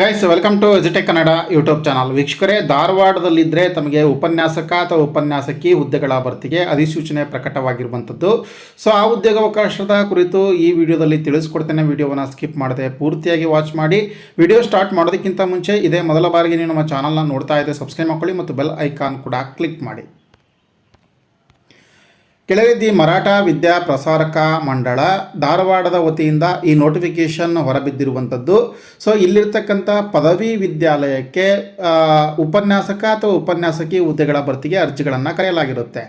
Guys welcome to ಎಜಿಟೆಕ್ Kannada YouTube channel ವೀಕ್ಷಕರೇ ಧಾರವಾಡದಲ್ಲಿದ್ದರೆ ತಮಗೆ ಉಪನ್ಯಾಸಕ ಅಥವಾ ಉಪನ್ಯಾಸಕಿ ಹುದ್ದೆಗಳ ಭರ್ತಿಗೆ ಅಧಿಸೂಚನೆ ಪ್ರಕಟವಾಗಿರುವಂಥದ್ದು. ಸೊ ಆ ಉದ್ಯೋಗಾವಕಾಶದ ಕುರಿತು ಈ ವಿಡಿಯೋದಲ್ಲಿ ತಿಳಿಸ್ಕೊಡ್ತೇನೆ. ವಿಡಿಯೋವನ್ನು ಸ್ಕಿಪ್ ಮಾಡದೆ ಪೂರ್ತಿಯಾಗಿ ವಾಚ್ ಮಾಡಿ. ವಿಡಿಯೋ ಸ್ಟಾರ್ಟ್ ಮಾಡೋದಕ್ಕಿಂತ ಮುಂಚೆ ಇದೇ ಮೊದಲ ಬಾರಿಗೆ ನೀವು ನಮ್ಮ ಚಾನಲ್ನ ನೋಡ್ತಾ ಇದ್ದೆ ಸಬ್ಸ್ಕ್ರೈಬ್ ಮಾಡ್ಕೊಳ್ಳಿ ಮತ್ತು ಬೆಲ್ ಐಕಾನ್ ಕೂಡ ಕ್ಲಿಕ್ ಮಾಡಿ. ಕೆಳಗಿದ್ದಿ ಮರಾಠ ವಿದ್ಯಾ ಪ್ರಸಾರಕ ಮಂಡಳ ಧಾರವಾಡದ ವತಿಯಿಂದ ಈ ನೋಟಿಫಿಕೇಷನ್ ಹೊರಬಿದ್ದಿರುವಂಥದ್ದು. ಸೊ ಇಲ್ಲಿರ್ತಕ್ಕಂಥ ಪದವಿ ವಿದ್ಯಾಲಯಕ್ಕೆ ಉಪನ್ಯಾಸಕ ಅಥವಾ ಉಪನ್ಯಾಸಕಿ ಹುದ್ದೆಗಳ ಭರ್ತಿಗೆ ಅರ್ಜಿಗಳನ್ನು ಕರೆಯಲಾಗಿರುತ್ತೆ.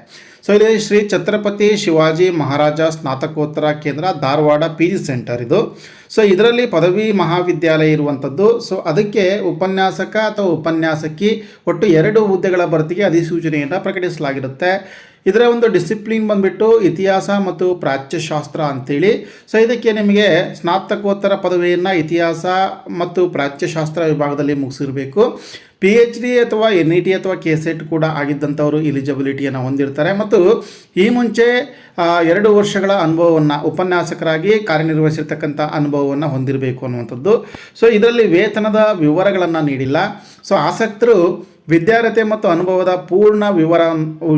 ಸೊ ಇಲ್ಲಿ ಶ್ರೀ ಛತ್ರಪತಿ ಶಿವಾಜಿ ಮಹಾರಾಜ ಸ್ನಾತಕೋತ್ತರ ಕೇಂದ್ರ ಧಾರವಾಡ ಪಿ ಜಿ ಸೆಂಟರ್ ಇದು. ಸೊ ಇದರಲ್ಲಿ ಪದವಿ ಮಹಾವಿದ್ಯಾಲಯ ಇರುವಂಥದ್ದು ಸೊ ಅದಕ್ಕೆ ಉಪನ್ಯಾಸಕ ಅಥವಾ ಉಪನ್ಯಾಸಕಿ ಒಟ್ಟು ಎರಡು ಹುದ್ದೆಗಳ ಭರ್ತಿಗೆ ಅಧಿಸೂಚನೆಯನ್ನು ಪ್ರಕಟಿಸಲಾಗಿರುತ್ತೆ. ಇದರ ಒಂದು ಡಿಸಿಪ್ಲಿನ್ ಬಂದ್ಬಿಟ್ಟು ಇತಿಹಾಸ ಮತ್ತು ಪ್ರಾಚ್ಯಶಾಸ್ತ್ರ ಅಂತೇಳಿ. ಸೊ ಇದಕ್ಕೆ ನಿಮಗೆ ಸ್ನಾತಕೋತ್ತರ ಪದವಿಯನ್ನು ಇತಿಹಾಸ ಮತ್ತು ಪ್ರಾಚ್ಯಶಾಸ್ತ್ರ ವಿಭಾಗದಲ್ಲಿ ಮುಗಿಸಿರಬೇಕು. ಪಿ ಎಚ್ ಡಿ ಅಥವಾ ಎನ್ ಇ ಟಿ ಅಥವಾ ಕೆ ಸೆಟ್ ಕೂಡ ಆಗಿದ್ದಂಥವರು ಇಲಿಜಿಬಿಲಿಟಿಯನ್ನು ಹೊಂದಿರ್ತಾರೆ. ಮತ್ತು ಈ ಮುಂಚೆ ಎರಡು ವರ್ಷಗಳ ಅನುಭವವನ್ನು ಉಪನ್ಯಾಸಕರಾಗಿ ಕಾರ್ಯನಿರ್ವಹಿಸಿರ್ತಕ್ಕಂಥ ಅನುಭವವನ್ನು ಹೊಂದಿರಬೇಕು ಅನ್ನುವಂಥದ್ದು. ಸೊ ಇದರಲ್ಲಿ ವೇತನದ ವಿವರಗಳನ್ನು ನೀಡಿಲ್ಲ. ಸೊ ಆಸಕ್ತರು ವಿದ್ಯಾರ್ಹತೆ ಮತ್ತು ಅನುಭವದ ಪೂರ್ಣ ವಿವರ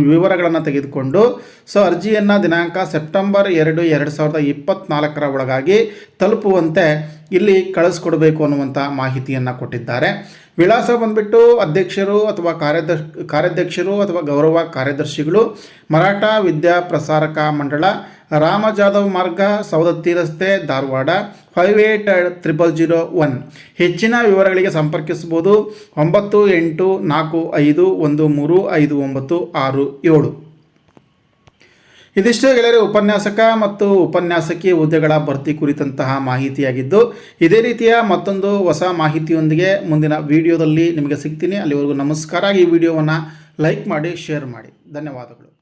ವಿವರಗಳನ್ನು ತೆಗೆದುಕೊಂಡು, ಸೊ, ಅರ್ಜಿಯನ್ನು ದಿನಾಂಕ ಸೆಪ್ಟೆಂಬರ್ ಎರಡು ಎರಡು ಸಾವಿರದ ಇಪ್ಪತ್ತ್ನಾಲ್ಕರ ಒಳಗಾಗಿ ತಲುಪುವಂತೆ ಇಲ್ಲಿ ಕಳಿಸ್ಕೊಡ್ಬೇಕು ಅನ್ನುವಂಥ ಮಾಹಿತಿಯನ್ನು ಕೊಟ್ಟಿದ್ದಾರೆ. ವಿಳಾಸ ಬಂದ್ಬಿಟ್ಟು ಅಧ್ಯಕ್ಷರು ಅಥವಾ ಕಾರ್ಯದರ್ಶ ಕಾರ್ಯಾಧ್ಯಕ್ಷರು ಅಥವಾ ಗೌರವ ಕಾರ್ಯದರ್ಶಿಗಳು, ಮರಾಠ ವಿದ್ಯಾ ಪ್ರಸಾರಕ ಮಂಡಳ ರಾಮ ಜಾಧವ್ ಮಾರ್ಗ, ಸವದತ್ತಿ ರಸ್ತೆ, Dharwad five eight triple zero one ಹೆಚ್ಚಿನ ವಿವರಗಳಿಗೆ ಸಂಪರ್ಕಿಸಬಹುದು ಒಂಬತ್ತು ಎಂಟು ನಾಲ್ಕು ಐದು ಒಂದು ಮೂರು ಐದು ಒಂಬತ್ತು ಆರು ಏಳು. ಇದಿಷ್ಟು ಗೆಳೆಯರೆ, ಉಪನ್ಯಾಸಕ ಮತ್ತು ಉಪನ್ಯಾಸಕಿ ಹುದ್ದೆಗಳ ಭರ್ತಿ ಕುರಿತಂತಹ ಮಾಹಿತಿಯಾಗಿದ್ದು, ಇದೇ ರೀತಿಯ ಮತ್ತೊಂದು ಹೊಸ ಮಾಹಿತಿಯೊಂದಿಗೆ ಮುಂದಿನ ವಿಡಿಯೋದಲ್ಲಿ ನಿಮಗೆ ಸಿಗ್ತೀನಿ. ಅಲ್ಲಿವರೆಗೂ ನಮಸ್ಕಾರ. ಈ ವಿಡಿಯೋವನ್ನು ಲೈಕ್ ಮಾಡಿ, ಶೇರ್ ಮಾಡಿ. ಧನ್ಯವಾದಗಳು.